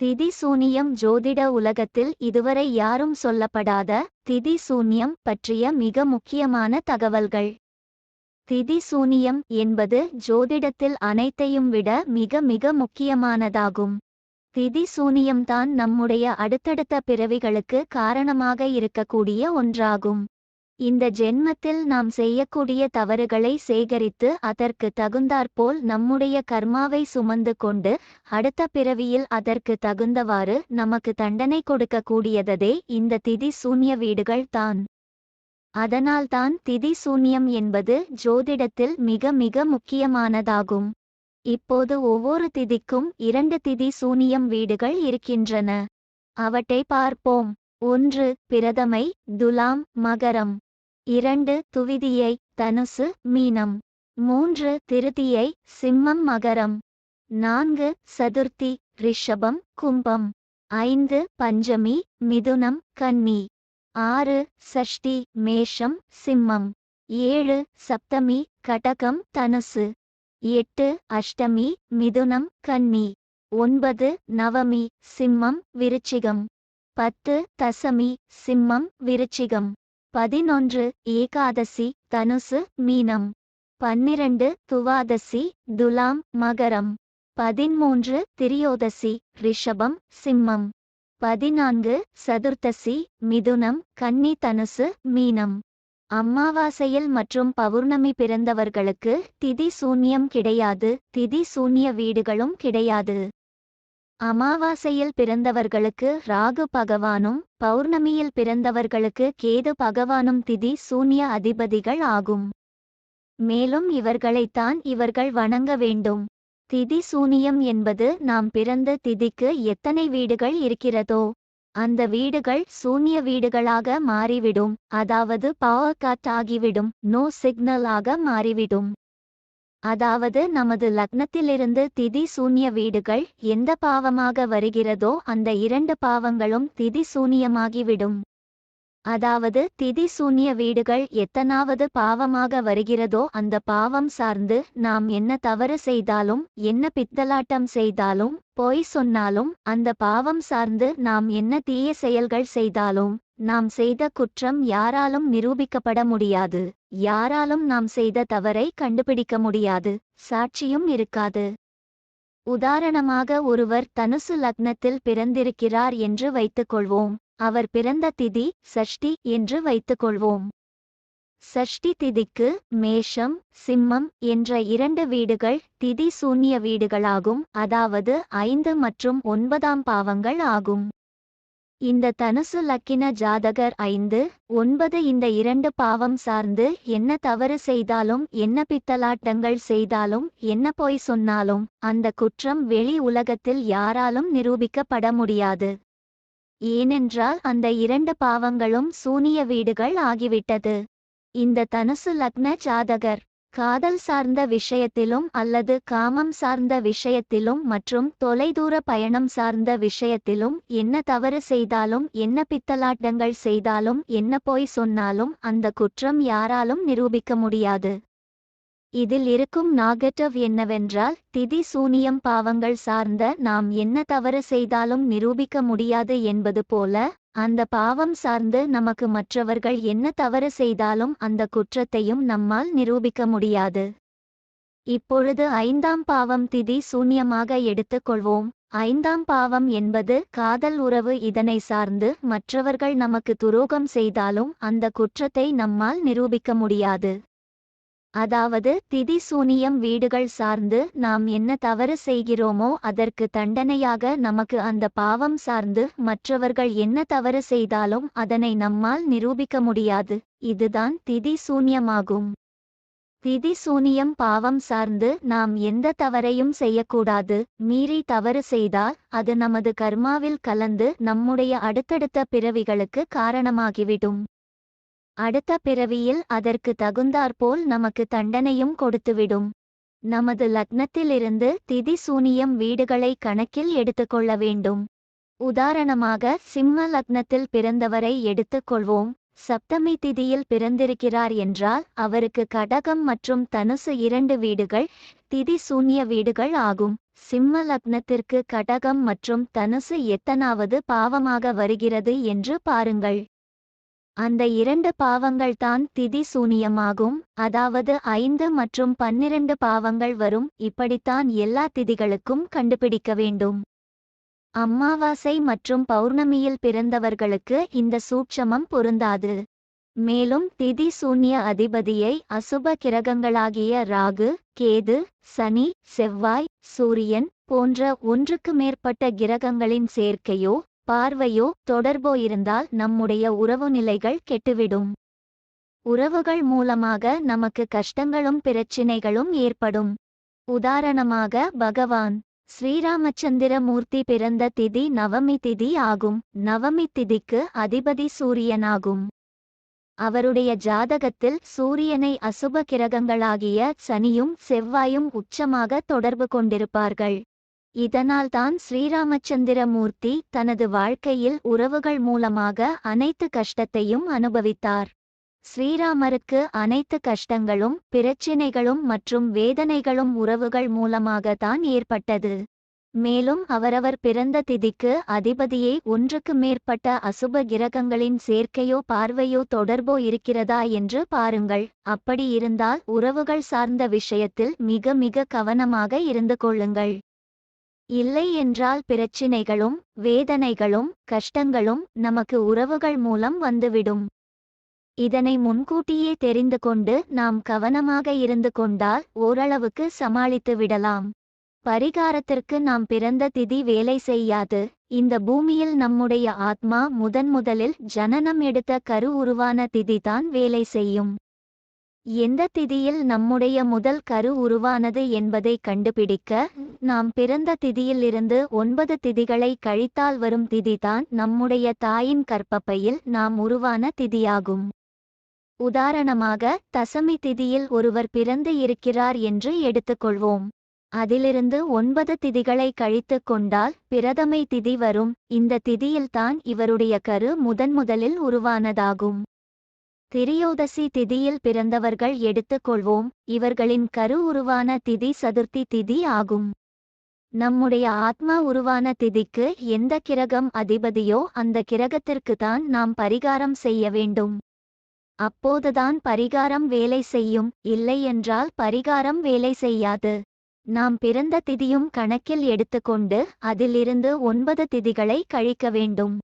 திதி சூனியம் ஜோதிட உலகத்தில் இதுவரை யாரும் சொல்லப்படாத திதி சூன்யம் பற்றிய மிக முக்கியமான தகவல்கள். திதி சூனியம் என்பது ஜோதிடத்தில் அனைத்தையும் விட மிக மிக முக்கியமானதாகும். திதி சூனியம்தான் நம்முடைய அடுத்தடுத்த பிறவிகளுக்கு காரணமாக இருக்கக்கூடிய ஒன்றாகும். இந்த ஜென்மத்தில் நாம் செய்யக்கூடிய தவறுகளை சேகரித்து அதற்கு தகுந்தாற்போல் நம்முடைய கர்மாவை சுமந்து கொண்டு அடுத்த பிறவியில் அதற்கு தகுந்தவாறு நமக்கு தண்டனை கொடுக்கக்கூடியதே இந்த திதி சூன்ய வீடுகள் தான். அதனால்தான் திதி சூன்யம் என்பது ஜோதிடத்தில் மிக மிக முக்கியமானதாகும். இப்போது ஒவ்வொரு திதிக்கும் இரண்டு திதி சூனியம் வீடுகள் இருக்கின்றன. அவற்றை பார்ப்போம். ஒன்று பிரதமை துலாம் மகரம். இரண்டு துவிதியை தனுசு மீனம். மூன்று திருதியை சிம்மம் மகரம். நான்கு சதுர்த்தி ரிஷபம் கும்பம். ஐந்து பஞ்சமி மிதுனம் கன்னி. ஆறு சஷ்டி மேஷம் சிம்மம். ஏழு சப்தமி கடகம் தனுசு. எட்டு அஷ்டமி மிதுனம் கன்னி. ஒன்பது நவமி சிம்மம் விருச்சிகம். பத்து தசமி சிம்மம் விருச்சிகம். பதினொன்று ஏகாதசி தனுசு மீனம். பன்னிரண்டு துவாதசி துலாம் மகரம். பதிமூன்று திரியோதசி ரிஷபம் சிம்மம். பதினான்கு சதுர்த்தசி மிதுனம் கன்னி தனுசு மீனம். அம்மாவாசையில் மற்றும் பௌர்ணமி பிறந்தவர்களுக்கு திதி சூன்யம் கிடையாது திதி சூன்ய வீடுகளும் கிடையாது. அமாவாசையில் பிறந்தவர்களுக்கு ராகு பகவானும் பௌர்ணமியில் பிறந்தவர்களுக்கு கேது பகவானும் திதி சூன்ய அதிபதிகள் ஆகும். மேலும் இவர்களைத்தான் இவர்கள் வணங்க வேண்டும். திதி சூனியம் என்பது நாம் பிறந்த திதிக்கு எத்தனை வீடுகள் இருக்கிறதோ அந்த வீடுகள் சூன்ய வீடுகளாக மாறிவிடும். அதாவது பாவக்காற்றாகிவிடும். நோ சிக்னல் ஆக மாறிவிடும். அதாவது நமது லக்னத்திலிருந்து திதி சூன்ய வீடுகள் எந்த பாவமாக வருகிறதோ அந்த இரண்டு பாவங்களும் திதி சூனியமாகிவிடும். அதாவது திதி சூன்ய வீடுகள் எத்தனாவது பாவமாக வருகிறதோ அந்த பாவம் சார்ந்து நாம் என்ன தவறு செய்தாலும் என்ன பித்தலாட்டம் செய்தாலும் பொய் சொன்னாலும் அந்த பாவம் சார்ந்து நாம் என்ன தீய செயல்கள் செய்தாலும் நாம் செய்த குற்றம் யாராலும் நிரூபிக்கப்பட முடியாது. யாராலும் நாம் செய்த தவறை கண்டுபிடிக்க முடியாது. சாட்சியும் இருக்காது. உதாரணமாக ஒருவர் தனுசு லக்னத்தில் பிறந்திருக்கிறார் என்று வைத்துக்கொள்வோம். அவர் பிறந்த திதி சஷ்டி என்று வைத்துக்கொள்வோம். சஷ்டி திதிக்கு மேஷம் சிம்மம் என்ற இரண்டு வீடுகள் திதி சூன்ய வீடுகளாகும். அதாவது ஐந்து மற்றும் ஒன்பதாம் பாவங்கள் ஆகும். இந்த தனுசு லக்கின ஜாதகர் ஐந்து ஒன்பது இந்த இரண்டு பாவம் சார்ந்து என்ன தவறு செய்தாலும் என்ன பித்தலாட்டங்கள் செய்தாலும் என்ன பொய் சொன்னாலும் அந்த குற்றம் வெளி உலகத்தில் யாராலும் நிரூபிக்கப்பட முடியாது. ஏனென்றால் அந்த இரண்டு பாவங்களும் சூனிய வீடுகள் ஆகிவிட்டது. இந்த தனுசு லக்ன ஜாதகர் காதல் சார்ந்த விஷயத்திலும் அல்லது காமம் சார்ந்த விஷயத்திலும் மற்றும் தொலைதூர பயணம் சார்ந்த விஷயத்திலும் என்ன தவறு செய்தாலும் என்ன பித்தலாட்டங்கள் செய்தாலும் என்ன போய் சொன்னாலும் அந்த குற்றம் யாராலும் நிரூபிக்க முடியாது. இதில் இருக்கும் நாகட்டிவ் என்னவென்றால் திதி சூனியம் பாவங்கள் சார்ந்த நாம் என்ன தவறு செய்தாலும் நிரூபிக்க முடியாது என்பது போல அந்த பாவம் சார்ந்து நமக்கு மற்றவர்கள் என்ன தவறு செய்தாலும் அந்த குற்றத்தையும் நம்மால் நிரூபிக்க முடியாது. இப்பொழுது ஐந்தாம் பாவம் திதி சூன்யமாக எடுத்துக்கொள்வோம் ஐந்தாம் பாவம் என்பது காதல் உறவு இதனை சார்ந்து மற்றவர்கள் நமக்கு துரோகம் செய்தாலும் அந்த குற்றத்தை நம்மால் நிரூபிக்க முடியாது. அதாவது திதி சூனியம் வீடுகள் சார்ந்து நாம் என்ன தவறு செய்கிறோமோ அதற்கு தண்டனையாக நமக்கு அந்த பாவம் சார்ந்து மற்றவர்கள் என்ன தவறு செய்தாலும் அதனை நம்மால் நிரூபிக்க முடியாது. இதுதான் திதி சூன்யமாகும். திதி சூனியம் பாவம் சார்ந்து நாம் எந்த தவறையும் செய்யக்கூடாது. மீறி தவறு செய்தால் அது நமது கர்மாவில் கலந்து நம்முடைய அடுத்தடுத்த பிறவிகளுக்கு காரணமாகிவிடும். அடுத்த பிறவியில் அதற்கு தகுந்தாற்போல் நமக்கு தண்டனையும் கொடுத்துவிடும். நமது லக்னத்திலிருந்து திதி சூனியம் வீடுகளை கணக்கில் எடுத்துக்கொள்ள வேண்டும். உதாரணமாக சிம்ம லக்னத்தில் பிறந்தவரை எடுத்துக்கொள்வோம். சப்தமி திதியில் பிறந்திருக்கிறார் என்றால் அவருக்கு கடகம் மற்றும் தனுசு இரண்டு வீடுகள் திதி சூன்ய வீடுகள் ஆகும். சிம்ம லக்னத்திற்கு கடகம் மற்றும் தனுசு எத்தனாவது பாவமாக வருகிறது என்று பாருங்கள். அந்த இரண்டு பாவங்கள்தான் திதி சூனியமாகும். அதாவது ஐந்து மற்றும் பன்னிரண்டு பாவங்கள் வரும். இப்படித்தான் எல்லா திதிகளுக்கும் கண்டுபிடிக்க வேண்டும். அம்மாவாசை மற்றும் பௌர்ணமியில் பிறந்தவர்களுக்கு இந்த சூட்சமம் பொருந்தாது. மேலும் திதி சூன்ய அதிபதியை அசுப கிரகங்களாகிய ராகு கேது சனி செவ்வாய் சூரியன் போன்ற ஒன்றுக்கு மேற்பட்ட கிரகங்களின் சேர்க்கையோ பார்வையோ தொடர்போ இருந்தால் நம்முடைய உறவு நிலைகள் கெட்டுவிடும். உறவுகள் மூலமாக நமக்கு கஷ்டங்களும் பிரச்சினைகளும் ஏற்படும். உதாரணமாக பகவான் ஸ்ரீராமச்சந்திர மூர்த்தி பிறந்த திதி நவமி திதி ஆகும். நவமி திதிக்கு அதிபதி சூரியனாகும். அவருடைய ஜாதகத்தில் சூரியனை அசுப கிரகங்களாகிய சனியும் செவ்வாயும் உச்சமாக தொடர்பு கொண்டிருப்பார்கள். இதனால்தான் ஸ்ரீராமச்சந்திர மூர்த்தி தனது வாழ்க்கையில் உறவுகள் மூலமாக அனைத்து கஷ்டத்தையும் அனுபவித்தார். ஸ்ரீராமருக்கு அனைத்து கஷ்டங்களும் பிரச்சினைகளும் மற்றும் வேதனைகளும் உறவுகள் மூலமாகத்தான் ஏற்பட்டது. மேலும் அவரவர் பிறந்த திதிக்கு அதிபதியை ஒன்றுக்கு மேற்பட்ட அசுப கிரகங்களின் சேர்க்கையோ பார்வையோ தொடர்போ இருக்கிறதா என்று பாருங்கள். அப்படி இருந்தால் உறவுகள் சார்ந்த விஷயத்தில் மிக மிக கவனமாக இருந்து கொள்ளுங்கள். இல்லை என்றால் பிரச்சினைகளும் வேதனைகளும் கஷ்டங்களும் நமக்கு உறவுகள் மூலம் வந்துவிடும். இதனை முன்கூட்டியே தெரிந்து கொண்டு நாம் கவனமாக இருந்து கொண்டால் ஓரளவுக்கு சமாளித்து விடலாம். பரிகாரத்திற்கு நாம் பிறந்த திதி வேலை செய்யாது. இந்த பூமியில் நம்முடைய ஆத்மா முதன் முதலில் ஜனனம் எடுத்த கரு உருவான திதிதான் வேலை செய்யும். எந்த திதியில் நம்முடைய முதல் கரு உருவானது என்பதை கண்டுபிடிக்க நாம் பிறந்த திதியிலிருந்து ஒன்பது திதிகளை கழித்தால் வரும் திதிதான் நம்முடைய தாயின் கற்பப்பையில் நாம் உருவான திதியாகும். உதாரணமாக தசமி திதியில் ஒருவர் பிறந்து இருக்கிறார் என்று எடுத்துக்கொள்வோம். அதிலிருந்து ஒன்பது திதிகளை கழித்து கொண்டால் பிரதமை திதி வரும். இந்த திதியில்தான் இவருடைய கரு முதன்முதலில் உருவானதாகும். திரியோதசி திதியில் பிறந்தவர்கள் எடுத்துக்கொள்வோம் இவர்களின் கரு உருவான திதி சதுர்த்தி திதி ஆகும். நம்முடைய ஆத்மா உருவான திதிக்கு எந்த கிரகம் அதிபதியோ அந்த கிரகத்திற்கு தான் நாம் பரிகாரம் செய்ய வேண்டும். அப்போதுதான் பரிகாரம் வேலை செய்யும். இல்லை என்றால் பரிகாரம் வேலை செய்யாது. நாம் பிறந்த திதியும் கணக்கில் எடுத்துக்கொண்டு அதிலிருந்து ஒன்பது திதிகளை கழிக்க வேண்டும்.